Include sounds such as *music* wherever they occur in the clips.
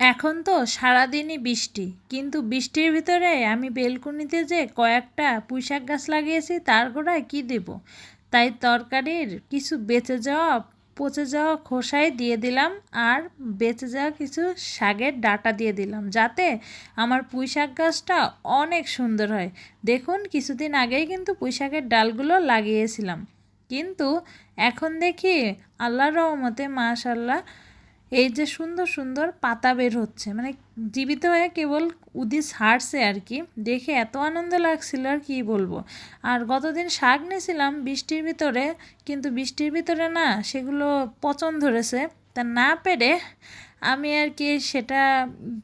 এখন তো সারাদিনই বৃষ্টি, কিন্তু বৃষ্টির ভিতরে আমি বেলকুনিতে যে কয়েকটা পুঁইশাক গাছ লাগিয়েছি, তার গোড়ায় কী দেব? তাই তরকারির কিছু বেঁচে যাওয়া, পচে যাওয়া খোসাই দিয়ে দিলাম আর বেঁচে যাওয়া কিছু শাকের ডাটা দিয়ে দিলাম, যাতে আমার পুঁই শাক গাছটা অনেক সুন্দর হয়। দেখুন, কিছুদিন আগেই কিন্তু পুঁই শাকের ডালগুলো লাগিয়েছিলাম। কিন্তু এখন দেখি, আল্লাহর রহমতে, মাশাল্লাহ এই যে সুন্দর সুন্দর পাতা বের হচ্ছে। মানে জীবিত হয়ে কেবল উদি ছাড়ছে আর কি। দেখে এত আনন্দ লাগছিল আর কি বলব। আর গতদিন শাক নিয়েছিলাম, বৃষ্টির ভিতরে, কিন্তু বৃষ্টির ভিতরে না সেগুলো পচন ধরেছে। তা না পেরে আমি আর কি সেটা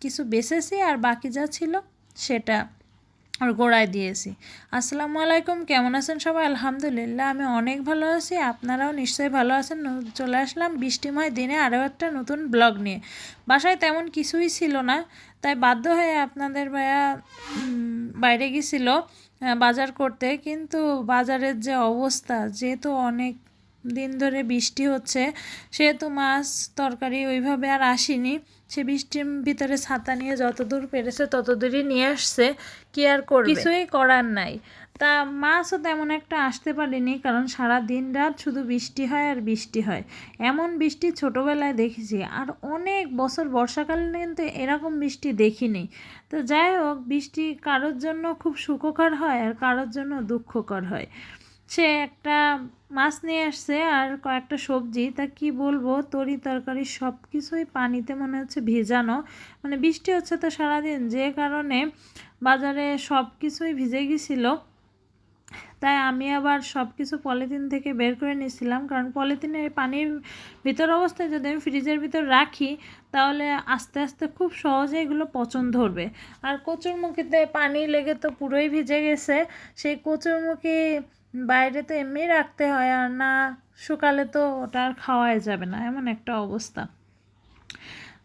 কিছু বেছেছি আর বাকি যা ছিল সেটা। আর গোড়ায় দিয়েছি। আসসালামু আলাইকুম, কেমন আছেন সবাই? আলহামদুলিল্লাহ, আমি অনেক ভালো আছি। আপনারাও নিশ্চয়ই ভালো আছেন। চলে আসলাম বৃষ্টিময় দিনে আরও একটা নতুন ব্লগ নিয়ে। বাসায় তেমন কিছুই ছিল না, তাই বাধ্য হয়ে আপনাদের ভাইয়া বাইরে গেছিল বাজার করতে। কিন্তু বাজারের যে অবস্থা, যেহেতু অনেক দিন ধরে বৃষ্টি হচ্ছে, সেহেতু মাছ, তরকারি ওইভাবে আর আসেনি। সে বৃষ্টির ভিতরে ছাতা নিয়ে যতদূর পেরেছে ততদূরই নিয়ে আসছে, কি আর করবে? কিছুই করার নাই। তা মাছও তেমন একটা আসতে পারেনি, কারণ সারা দিন রাত শুধু বৃষ্টি হয় আর বৃষ্টি হয়। এমন বৃষ্টি ছোটোবেলায় দেখেছি, আর অনেক বছর বর্ষাকালে কিন্তু এরকম বৃষ্টি দেখিনি। তো যাই হোক, বৃষ্টি কারোর জন্য খুব সুখকর হয় আর কারোর জন্য দুঃখকর হয়। সে একটা মাছ নিয়ে আসছে আর কয়েকটা সবজি। তা কি বলব? তরি তরকারি সব কিছুই পানিতে মনে হচ্ছে ভেজানো। মানে বৃষ্টি হচ্ছে তো সারাদিন, যে কারণে বাজারে সব কিছুই ভিজে গেছিল। তাই আমি আবার সব কিছু পলিথিন থেকে বের করে নিয়েছিলাম। কারণ পলিথিনের পানির ভিতর অবস্থায় যদি আমি ফ্রিজের ভিতর রাখি, তাহলে আস্তে আস্তে খুব সহজে এগুলো পচন ধরবে। আর কচুরমুখিতে পানি লেগে তো পুরোই ভিজে গেছে। সেই কচুরমুখী বাইরে তো এমনি রাখতে হয় আর না শুকালে তো ওটা আর খাওয়াই যাবে না, এমন একটা অবস্থা।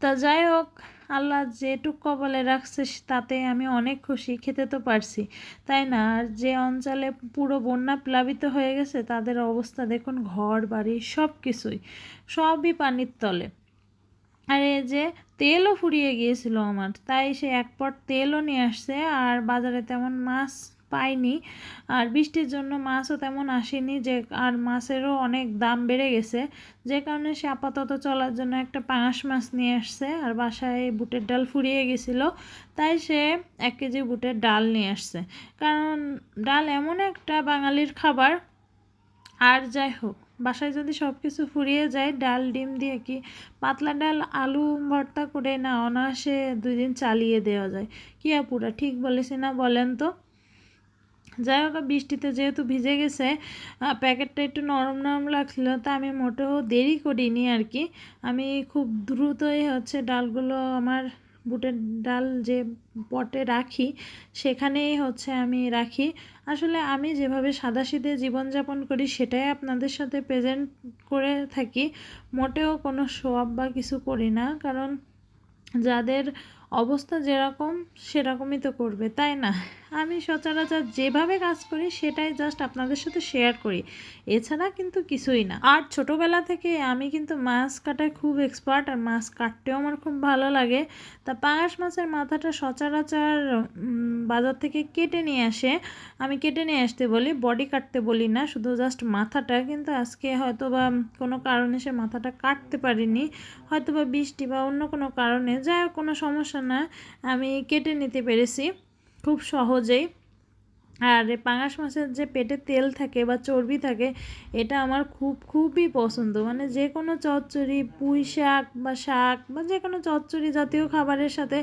তা যাই হোক, আল্লাহ যেটুক কবলে রাখছে তাতে আমি অনেক খুশি, খেতে তো পারছি, তাই না? আর যে অঞ্চলে পুরো বন্যা প্লাবিত হয়ে গেছে, তাদের অবস্থা দেখুন, ঘর, বাড়ি, সব কিছুই, সবই পানির তলে। আর এই যে তেলও ফুরিয়ে গিয়েছিল আমার, তাই সে এক পট তেলও নিয়ে আসছে, আর বাজারে তেমন মাছ পাইনি। আর বৃষ্টির জন্য মাছও তেমন আসেনি, যে আর মাছেরও অনেক দাম বেড়ে গেছে। যে কারণে সে আপাতত চলার জন্য একটা পাঙাশ মাছ নিয়ে আসছে, আর বাসায় বুটের ডাল ফুরিয়ে গেছিল, তাই সে এক কেজি বুটের ডাল নিয়ে আসছে। কারণ ডাল এমন একটা বাঙালির খাবার। আর যাই হোক, বাসায় যদি সব কিছু ফুরিয়ে যায়, ডাল, ডিম দিয়ে কি পাতলা ডাল, আলু ভর্তা করে না অনায়াসে দুই দিন চালিয়ে দেওয়া যায়? কি আপুরা, ঠিক বলেছি না বলেন তো? যাই হোক, বৃষ্টিতে যেহেতু ভিজে গেছে প্যাকেটটা একটু নরম নরম লাগছিল, তা আমি মোটেও দেরি করিনি আর কি। আমি খুব দ্রুতই হচ্ছে ডালগুলো আমার বুটের ডাল যে পটে রাখি, সেখানেই হচ্ছে আমি রাখি। আসলে আমি যেভাবে সাদাসিধে জীবনযাপন করি, সেটাই আপনাদের সাথে প্রেজেন্ট করে থাকি। মোটেও কোনো শোয়াব বা কিছু করি না, কারণ যাদের অবস্থা যেরকম, সেরকমই তো করবে, তাই না? আমি সচরাচর যেভাবে কাজ করি, সেটাই জাস্ট আপনাদের সাথে শেয়ার করি। এছাড়া কিন্তু কিছুই না। আর ছোটোবেলা থেকে আমি কিন্তু মাছ কাটায় খুব এক্সপার্ট আর মাছ কাটতেও আমার খুব ভালো লাগে। তা পাঙাশ মাছের মাথাটা সচরাচর বাজার থেকে কেটে নিয়ে আসে। আমি কেটে নিয়ে আসতে বলি, বডি কাটতে বলি না, শুধু জাস্ট মাথাটা। কিন্তু আজকে হয়তো বা কোনো কারণে সে মাথাটা কাটতে পারিনি। হয়তো বা বৃষ্টি বা অন্য কোনো কারণে, যাই কোনো সমস্যা না, আমি কেটে নিতে পেরেছি। খুব সহজেই। আর পাঙাশ মাছের যে পেটে তেল থাকে বা চর্বি থাকে, এটা আমার খুব, খুবই পছন্দ। মানে যে কোনো চচ্চড়ি, পুঁই শাক বা শাক বা যে কোনো চচ্চড়ি জাতীয় খাবারের সাথে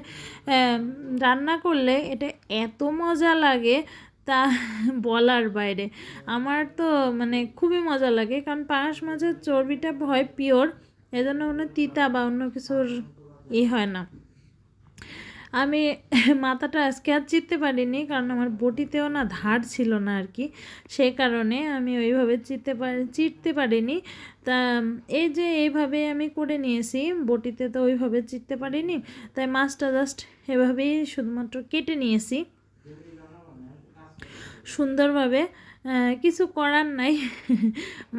রান্না করলে এটা এত মজা লাগে তা বলার বাইরে। আমার তো মানে খুবই মজা লাগে, কারণ পাঙাশ মাছের চর্বিটা হয় পিওর এজন্য কোনো তিতা বা অন্য কিছুর ই হয় না। আমি *laughs* মাথাটা আজকে আর চিনতে পারিনি, কারণ আমার বটিতেও না ধার ছিল না আর কি। সেই কারণে আমি ওইভাবে চিনতে পারি চিটতে পারিনি। তা, এই যে এইভাবে আমি করে নিয়েছি, বটিতে তো ওইভাবে চিটতে পারিনি, তাই মাছটা জাস্ট এভাবেই শুধুমাত্র কেটে নিয়েছি। সুন্দরভাবে কিছু করার নাই।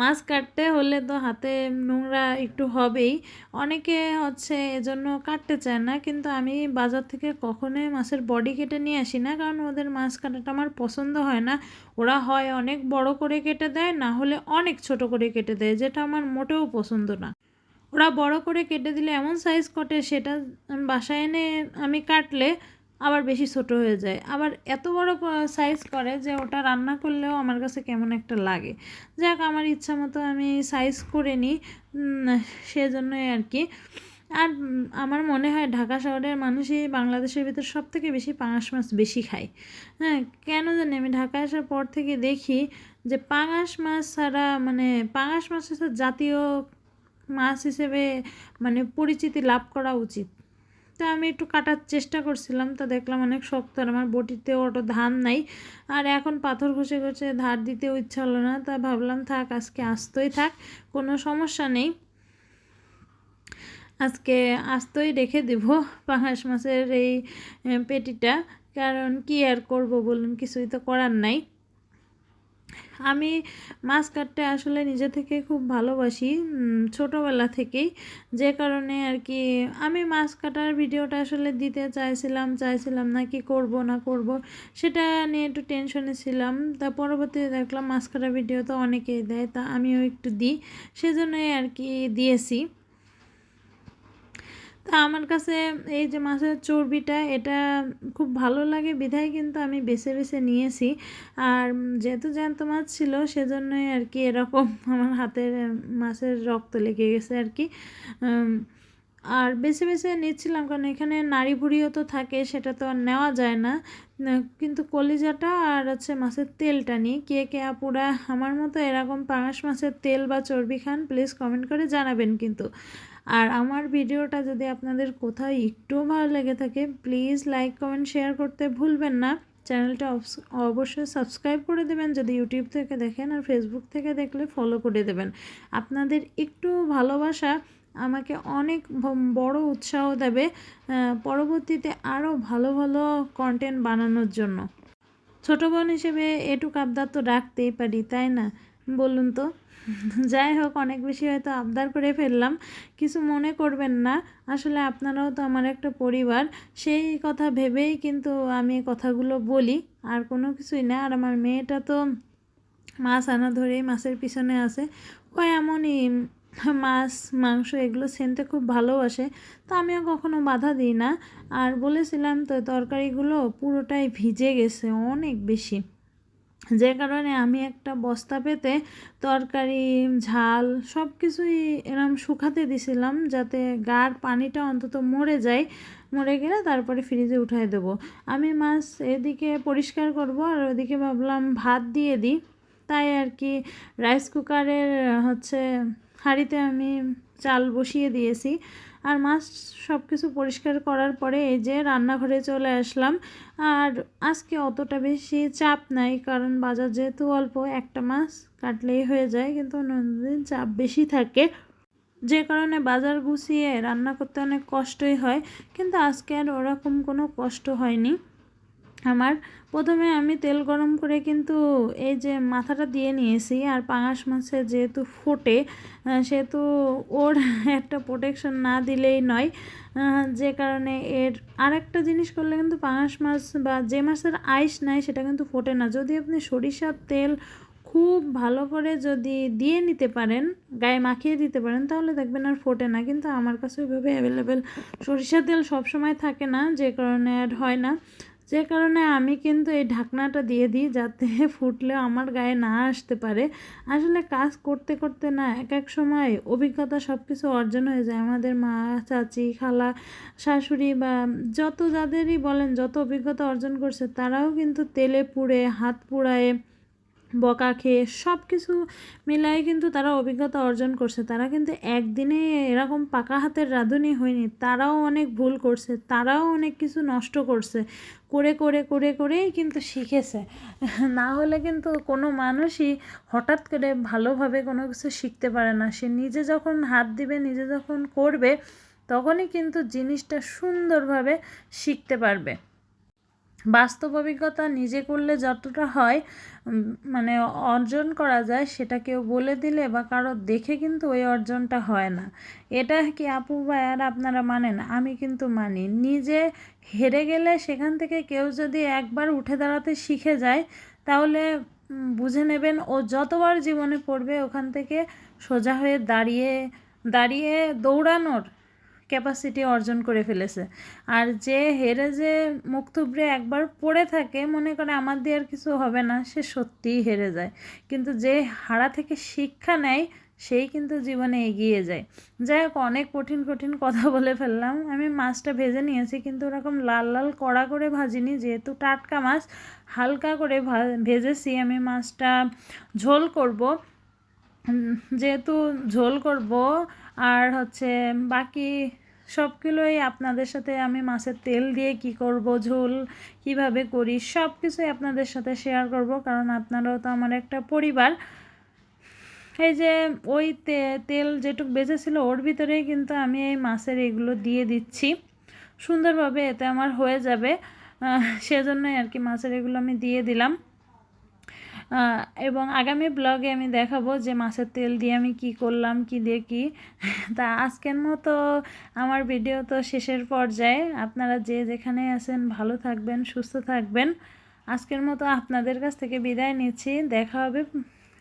মাছ কাটতে হলে তো হাতে নোংরা একটু হবেই। অনেকে হচ্ছে এজন্য কাটতে চায় না, কিন্তু আমি বাজার থেকে কখনোই মাছের বডি কেটে নিয়ে আসি না, কারণ ওদের মাছ কাটাটা আমার পছন্দ হয় না। ওরা হয় অনেক বড় করে কেটে দেয়, না হলে অনেক ছোট করে কেটে দেয়, যেটা আমার মোটেও পছন্দ না। ওরা বড় করে কেটে দিলে এমন সাইজ কটে, সেটা বাসায় এনে আমি কাটলে আবার বেশি ছোট হয়ে যায়। আবার এত বড় সাইজ করে যে ওটা রান্না করলেও আমার কাছে কেমন একটা লাগে। যাক, আমার ইচ্ছা মতো আমি সাইজ করে নিই সেজন্যই আর কি। আর আমার মনে হয় ঢাকা শহরের মানুষই বাংলাদেশের ভিতর সব থেকে বেশি পাঙাশ মাছ বেশি খায়। হ্যাঁ কেন জানি আমি ঢাকা আসার পর থেকে দেখি যে পাঙাশ মাছ ছাড়া মানে পাঙাশ মাছ জাতীয় মাছ হিসেবে মানে পরিচিতি লাভ করা উচিত। তা আমি একটু কাটার চেষ্টা করছিলাম, তা দেখলাম অনেক শক্ত আর আমার বটিতে অটো ধান নাই। আর এখন পাথর ঘষে ঘষে ধার দিতেও ইচ্ছা হলো না, তা ভাবলাম থাক, আজকে আসতেই থাক, কোনো সমস্যা নেই। আজকে আস্তই রেখে দেব পাঙাশ মাছের এই পেটিটা, কারণ কি আর করব বলুন, কিছুই তো করার নাই। আমি মাছ কাটতে আসলে নিজে থেকে খুব ভালোবাসি ছোটোবেলা থেকেই। যে কারণে আর কি আমি মাছ কাটার ভিডিওটা আসলে দিতে চাইছিলাম চাইছিলাম না কি করব, না করব, সেটা নিয়ে একটু টেনশনে ছিলাম। তা পরবর্তীতে দেখলাম মাছ কাটার ভিডিও তো অনেকেই দেয়, তা আমিও একটু দিই। সেজন্যই আর কি দিয়েছি। তা আমার কাছে এই যে মাছের চর্বিটা, এটা খুব ভালো লাগে বিধায় কিন্তু আমি বেছে বেছে নিয়েছি। আর যেহেতু জ্যান্ত মাছ ছিল, সেজন্যই আর কি এরকম *laughs* আমার হাতের মাছের রক্ত লেগে গেছে আর কি। আর বেছে বেছে নিচ্ছিলাম, কারণ এখানে নাড়ি ভুড়িও তো থাকে, সেটা তো আর নেওয়া যায় না। কিন্তু কলিজাটা আর হচ্ছে মাছের তেলটা নিই কে কে আপুরা আমার মতো এরকম পাঙাশ মাছের তেল বা চর্বি খান প্লিজ কমেন্ট করে জানাবেন কিন্তু। আর আমার ভিডিওটা যদি আপনাদের কোথাও একটুও ভালো লেগে থাকে প্লিজ লাইক কমেন্ট শেয়ার করতে ভুলবেন না। চ্যানেলটা অবশ্যই সাবস্ক্রাইব করে দেবেন, যদি ইউটিউব থেকে দেখেন আর ফেসবুক থেকে দেখলে ফলো করে দেবেন। আপনাদের একটু ভালোবাসা আমাকে অনেক বড় উৎসাহ দেবে পরবর্তীতে আরও ভালো ভালো কন্টেন্ট বানানোর জন্য। ছোট বোন হিসেবে এটুক আবদার তো রাখতেই পারি, তাই না? বলুন তো। যাই হোক, অনেক বেশি হয়তো আবদার করে ফেললাম, কিছু মনে করবেন না। আসলে আপনারাও তো আমার একটা পরিবার, সেই কথা ভেবেই কিন্তু আমি কথাগুলো বলি, আর কোনো কিছুই না। আর আমার মেয়েটা তো মাছ আনা ধরেই মাছের পিছনে আছে, ও এমনই *laughs* মাছ, মাংস এগুলো সেনতে খুব ভালোবাসে। তো আমিও কখনো বাধা দিই না। আর বলেছিলাম তো, তরকারিগুলো পুরোটাই ভিজে গেছে অনেক বেশি। যে কারণে আমি একটা বস্তা পেতে তরকারি, ঝাল সব কিছুই এরম শুকাতে দিছিলাম যাতে গার পানিটা অন্তত মরে যায়। মরে গেলে তারপরে ফ্রিজে উঠাই দেবো। আমি মাছ এদিকে পরিষ্কার করব আর ওদিকে ভাবলাম ভাত দিয়ে দিই। তাই আর কি, রাইস কুকারের হচ্ছে হাঁড়িতে আমি চাল বসিয়ে দিয়েছি। আর মাছ সব কিছু পরিষ্কার করার পরে এই যে রান্নাঘরে চলে আসলাম। আর আজকে অতটা বেশি চাপ নাই, কারণ বাজার যেহেতু অল্প, একটা মাছ কাটলেই হয়ে যায়, কিন্তু অন্যদিন চাপ বেশি থাকে। যে কারণে বাজার গুছিয়ে রান্না করতে অনেক কষ্টই হয়, কিন্তু আজকে আর ওরকম কোনো কষ্ট হয়নি। আমার প্রথমে আমি তেল গরম করে কিন্তু এই যে মাথাটা দিয়ে নিয়েছি আর পাঙাশ মাছে যেহেতু ফোটে সেহেতু ওর *laughs* একটা প্রোটেকশন না দিলেই নয়। যে কারণে এর আরেকটা জিনিস করলে কিন্তু পাঙাশ মাছ বা যে মাছের আইস নাই সেটা কিন্তু ফোটে না। যদি আপনি সরিষার তেল খুব ভালো করে যদি দিয়ে নিতে পারেন, গায়ে মাখিয়ে দিতে পারেন, তাহলে দেখবেন আর ফোটে না। কিন্তু আমার কাছে ওইভাবে অ্যাভেলেবেল সরিষার তেল সবসময় থাকে না, যে কারণে আর হয় না। যে কারণে আমি কিন্তু এই ঢাকনাটা দিয়ে দিই যাতে *laughs* ফুটলে আমার গায়ে না আসতে পারে। আসলে কাজ করতে করতে না এক এক সময় অভিজ্ঞতা সব কিছু অর্জন হয়ে যায়। আমাদের মা, চাচি, খালা, শাশুড়ি বা যত যাদেরই বলেন, যত অভিজ্ঞতা অর্জন করছে, তারাও কিন্তু তেলে পুড়ে, হাত পুড়ায় বকা খেয়ে সব কিছু মিলাই কিন্তু তারা অভিজ্ঞতা অর্জন করছে। তারা কিন্তু একদিনে এরকম পাকা হাতের রাঁধুনি হয়নি, তারাও অনেক ভুল করছে, তারাও অনেক কিছু নষ্ট করছে, করে করে করে, করেই কিন্তু শিখেছে। না হলে কিন্তু কোনো মানুষই হঠাৎ করে ভালোভাবে কোনো কিছু শিখতে পারে না। সে নিজে যখন হাত দিবে, নিজে যখন করবে, তখনই কিন্তু জিনিসটা সুন্দরভাবে শিখতে পারবে। বাস্তব অভিজ্ঞতা নিজে করলে যতটা হয় মানে অর্জন করা যায় সেটা কেউ বলে দিলে বা কারও দেখে কিন্তু ওই অর্জনটা হয় না। এটা কি আপু বা আর আপনারা মানেন? আমি কিন্তু মানি। নিজে হেরে গেলে সেখান থেকে কেউ যদি একবার উঠে দাঁড়াতে শিখে যায়, তাহলে বুঝে নেবেন ও যতবার জীবনে পড়বে ওখান থেকে সোজা হয়ে দাঁড়িয়ে দাঁড়িয়ে দৌড়ানোর ক্যাপাসিটি অর্জন করে ফেলেছে। আর যে হেরে যে মুখ থুবড়ে একবার পড়ে থাকে, মনে করে আমার দিয়ে আর কিছু হবে না, সে সত্যিই হেরে যায়। কিন্তু যে হারা থেকে শিক্ষা নেয়, সেই কিন্তু জীবনে এগিয়ে যায়। যাই হোক, অনেক কঠিন কঠিন কথা বলে ফেললাম। আমি মাছটা ভেজে নিয়েছি, কিন্তু ওরকম লাল লাল কড়া করে ভাজিনি। যেহেতু টাটকা মাছ, হালকা করে ভেজেছি আমি মাছটা ঝোল করব। যেহেতু ঝোল করব আর হচ্ছে বাকি সবগুলোই আপনাদের সাথে আমি মাছের তেল দিয়ে কি করব, ঝোল কীভাবে করি সব কিছুই আপনাদের সাথে শেয়ার করব, কারণ আপনারাও তো আমার একটা পরিবার। এই যে ওই তে- তেল যেটুক বেঁচেছিল ওর ভিতরেই কিন্তু আমি এই মাছের এগুলো দিয়ে দিচ্ছি। সুন্দরভাবে এতে আমার হয়ে যাবে। সেজন্যই আর কি মাছের এগুলো আমি দিয়ে দিলাম। এবং আগামী ব্লগে আমি দেখাবো যে মাছের তেল দিয়ে আমি কি করলাম, কি দিয়ে কি। *laughs* তা আজকের মতো আমার ভিডিও তো শেষের পর্যায়ে। আপনারা যে যেখানে আছেন ভালো থাকবেন, সুস্থ থাকবেন। আজকের মতো আপনাদের কাছ থেকে বিদায় নিচ্ছি। দেখা হবে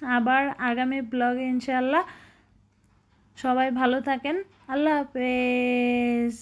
আবার আগামী ব্লগে ইনশাল্লাহ সবাই ভালো থাকেন। আল্লাহ হাফেজ।